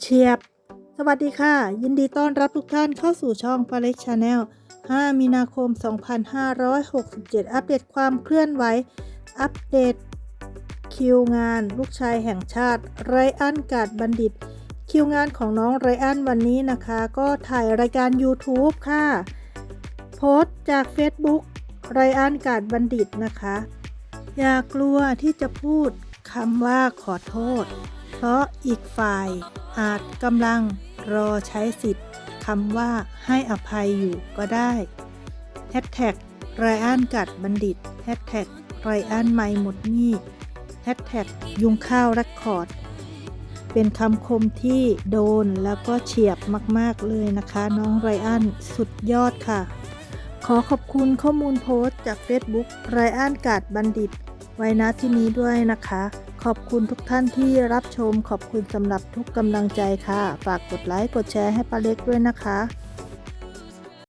เฉียบ สวัสดีค่ะ ยินดีต้อนรับทุกท่านเข้าสู่ช่องปาเล็กชาแนล 5 มีนาคม 2567 อัปเดตความเคลื่อนไหว อัปเดต คิวงาน ลูกชายแห่งชาติ ไรอันกาดบัณฑิต คิวงานของน้องไรอันวันนี้นะคะ ก็ถ่ายรายการ YouTube ค่ะ โพสต์จาก Facebook ไรอันกาดบัณฑิตนะคะ อย่ากลัวที่จะพูดคำว่าขอโทษ เพราะอีกฝ่าย อาจกำลังรอใช้สิทธิ์คำว่าให้อภัยอยู่ก็ได้แฮชแท็กไรอันกัดบัณฑิตแฮชแท็กไรอันไม่หมดหนี้แฮชแท็กยุงข้าวรคคอร์ดเป็นคำคมที่โดนแล้วก็เฉียบมาก ๆ เลยนะคะ น้องไรอันสุดยอดค่ะ ขอขอบคุณข้อมูลโพสต์จาก Facebook ไรอันกาดบัณฑิต ไว้ณที่นี้ด้วยนะคะ ขอบคุณทุกท่านที่รับชม ขอบคุณสำหรับทุกกำลังใจค่ะ ฝากกดไลค์ กดแชร์ให้ป้าเล็กด้วยนะคะ